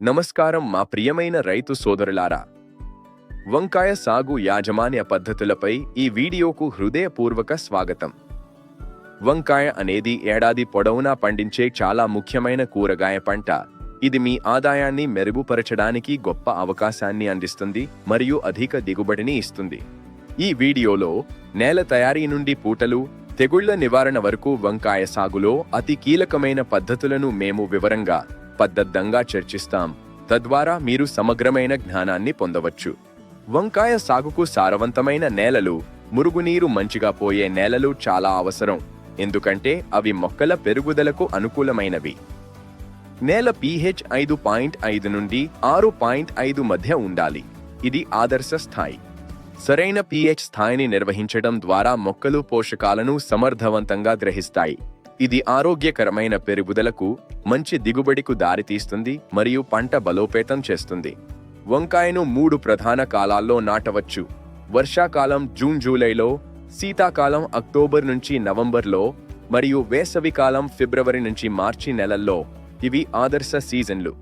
నమస్కారం మా ప్రియమైన రైతు సోదరులారా. వంకాయ సాగు యాజమాన్య పద్ధతులపై ఈ వీడియోకు హృదయపూర్వక స్వాగతం. వంకాయ అనేది ఏడాది పొడవునా పండించే చాలా ముఖ్యమైన కూరగాయ పంట. ఇది మీ ఆదాయాన్ని మెరుగుపరచడానికి గొప్ప అవకాశాన్ని అందిస్తుంది మరియు అధిక దిగుబడిని ఇస్తుంది. ఈ వీడియోలో నేల తయారీ నుండి పూటలు తెగుళ్ళ నివారణ వరకు వంకాయ సాగులో అతి కీలకమైన పద్ధతులను మేము వివరంగా పద్ధతంగా చర్చిస్తాం. తద్వారా మీరు సమగ్రమైన జ్ఞానాన్ని పొందవచ్చు. వంకాయ సాగుకు సారవంతమైన నేలలు మురుగునీరు మంచిగా పోయే నేలలు చాలా అవసరం. ఎందుకంటే అవి మొక్కల పెరుగుదలకు అనుకూలమైనవి. నేల పీహెచ్ ఐదు పాయింట్ ఐదు నుండి ఆరు పాయింట్ ఐదు మధ్య ఉండాలి. ఇది ఆదర్శ స్థాయి. సరైన పీహెచ్ స్థాయిని నిర్వహించడం ద్వారా మొక్కలు పోషకాలను సమర్థవంతంగా గ్రహిస్తాయి. ఇది ఆరోగ్యకరమైన పెరుగుదలకు మంచి దిగుబడికు దారితీస్తుంది మరియు పంట బలోపేతం చేస్తుంది. వంకాయను మూడు ప్రధాన కాలాల్లో నాటవచ్చు. వర్షాకాలం జూన్ జూలైలో శీతాకాలం అక్టోబర్ నుంచి నవంబర్లో మరియు వేసవికాలం ఫిబ్రవరి నుంచి మార్చి నెలల్లో ఇవి ఆదర్శ సీజన్లు.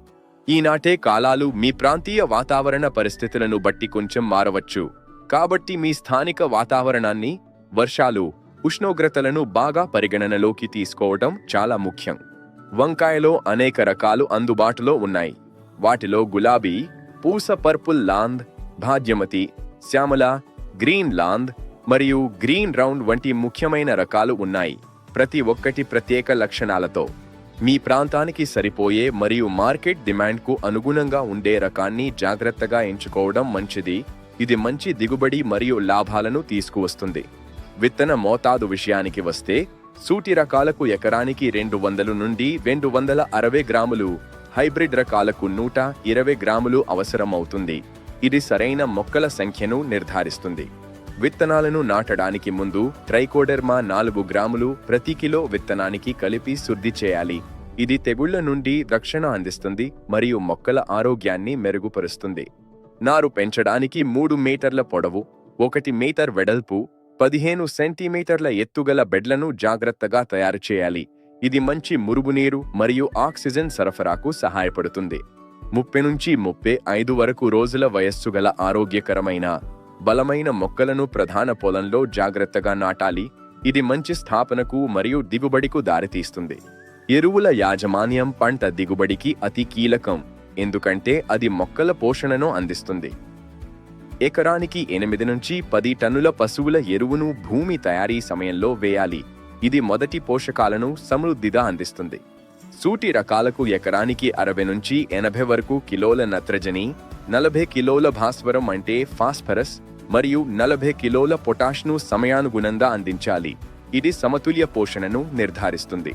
ఈనాటే కాలాలు మీ ప్రాంతీయ వాతావరణ పరిస్థితులను బట్టి కొంచెం మారవచ్చు. కాబట్టి మీ స్థానిక వాతావరణాన్ని వర్షాలు ఉష్ణోగ్రతలను బాగా పరిగణనలోకి తీసుకోవటం చాలా ముఖ్యం. వంకాయలో అనేక రకాలు అందుబాటులో ఉన్నాయి. వాటిలో గులాబీ పూస పర్పుల్ లాంద్ భాద్యమతి శ్యామల గ్రీన్ లాంద్ మరియు గ్రీన్ రౌండ్ వంటి ముఖ్యమైన రకాలు ఉన్నాయి. ప్రతి ఒక్కటి ప్రత్యేక లక్షణాలతో. మీ ప్రాంతానికి సరిపోయే మరియు మార్కెట్ డిమాండ్కు అనుగుణంగా ఉండే రకాన్ని జాగ్రత్తగా ఎంచుకోవడం మంచిది. ఇది మంచి దిగుబడి మరియు లాభాలను తీసుకువస్తుంది. విత్తన మోతాదు విషయానికి వస్తే సూటి రకాలకు ఎకరానికి రెండు వందలు నుండి రెండు వందల అరవై గ్రాములు హైబ్రిడ్ రకాలకు నూట ఇరవై గ్రాములు అవసరమవుతుంది. ఇది సరైన మొక్కల సంఖ్యను నిర్ధారిస్తుంది. విత్తనాలను నాటడానికి ముందు ట్రైకోడెర్మా నాలుగు గ్రాములు ప్రతి కిలో విత్తనానికి కలిపి శుద్ధి చేయాలి. ఇది తెగుళ్ళ నుండి రక్షణ అందిస్తుంది మరియు మొక్కల ఆరోగ్యాన్ని మెరుగుపరుస్తుంది. నారు పెంచడానికి మూడు మీటర్ల పొడవు ఒకటి మీటర్ వెడల్పు పదిహేను సెంటీమీటర్ల ఎత్తుగల బెడ్లను జాగ్రత్తగా తయారు చేయాలి. ఇది మంచి మురుగునీరు మరియు ఆక్సిజన్ సరఫరాకు సహాయపడుతుంది. ముప్పై నుంచి ముప్పై ఐదు వరకు రోజుల వయస్సు గల ఆరోగ్యకరమైన బలమైన మొక్కలను ప్రధాన పొలంలో జాగ్రత్తగా నాటాలి. ఇది మంచి స్థాపనకు మరియు దిగుబడికు దారితీస్తుంది. ఎరువుల యాజమాన్యం పంట దిగుబడికి అతి కీలకం. ఎందుకంటే అది మొక్కల పోషణను అందిస్తుంది. ఎకరానికి ఎనిమిది నుంచి పది టన్నుల పశువుల ఎరువును భూమి తయారీ సమయంలో వేయాలి. ఇది మొదటి పోషకాలను సమృద్ధిగా అందిస్తుంది. సూటి రకాలకు ఎకరానికి అరవై నుంచి ఎనభై వరకు కిలోల నత్రజని నలభై కిలోల భాస్వరం అంటే ఫాస్ఫరస్ మరియు నలభై కిలోల పొటాష్ను సమయానుగుణంగా అందించాలి. ఇది సమతుల్య పోషణను నిర్ధారిస్తుంది.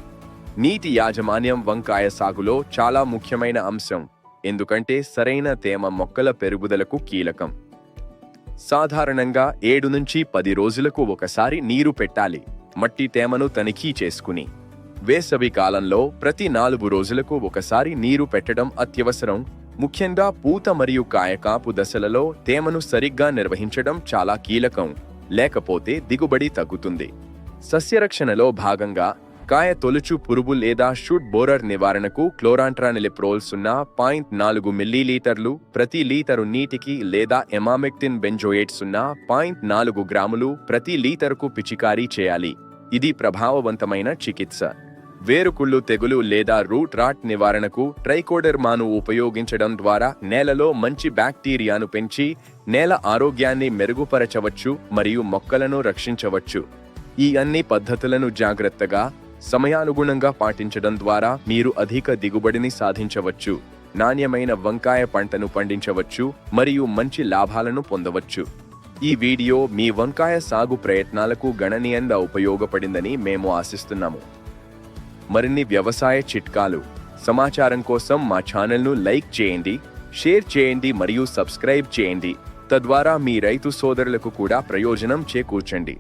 నీటి యాజమాన్యం వంకాయ సాగులో చాలా ముఖ్యమైన అంశం. ఎందుకంటే సరైన తేమ మొక్కల పెరుగుదలకు కీలకం. సాధారణంగా ఏడు నుంచి పది రోజులకు ఒకసారి నీరు పెట్టాలి. మట్టి తేమను తనిఖీ చేసుకుని. వేసవి కాలంలో ప్రతి నాలుగు రోజులకు ఒకసారి నీరు పెట్టడం అత్యవసరం. ముఖ్యంగా పూత మరియు కాయకాపు దశలలో తేమను సరిగ్గా నిర్వహించడం చాలా కీలకం. లేకపోతే దిగుబడి తగ్గుతుంది. సస్యరక్షణలో భాగంగా కాయ తొలుచు పురుగు లేదా షూట్ బోరర్ నివారణకు క్లోరాంట్రానిలిప్రోల్ సున్నా పాయింట్ నాలుగు మిల్లీలీటర్లు ప్రతి లీటరు నీటికి లేదా ఎమామెక్టిన్ బెంజోయేట్ సున్నా పాయింట్ నాలుగు గ్రాములు ప్రతి లీటరుకు పిచికారీ చేయాలి. ఇది ప్రభావవంతమైన చికిత్స. వేరుకుళ్ళు తెగులు లేదా రూట్ రాట్ నివారణకు ట్రైకోడెర్మాను ఉపయోగించడం ద్వారా నేలలో మంచి బ్యాక్టీరియాను పెంచి నేల ఆరోగ్యాన్ని మెరుగుపరచవచ్చు మరియు మొక్కలను రక్షించవచ్చు. ఈ అన్ని పద్ధతులను జాగ్రత్తగా సమయానుగుణంగా పాటించడం ద్వారా మీరు అధిక దిగుబడిని సాధించవచ్చు. నాణ్యమైన వంకాయ పంటను పండించవచ్చు మరియు మంచి లాభాలను పొందవచ్చు. ఈ వీడియో మీ వంకాయ సాగు ప్రయత్నాలకు గణనీయంగా ఉపయోగపడిందని మేము ఆశిస్తున్నాము. మరిన్ని వ్యవసాయ చిట్కాలు సమాచారం కోసం మా ఛానల్ను లైక్ చేయండి షేర్ చేయండి మరియు సబ్స్క్రైబ్ చేయండి. తద్వారా మీ రైతు సోదరులకు కూడా ప్రయోజనం చేకూర్చండి.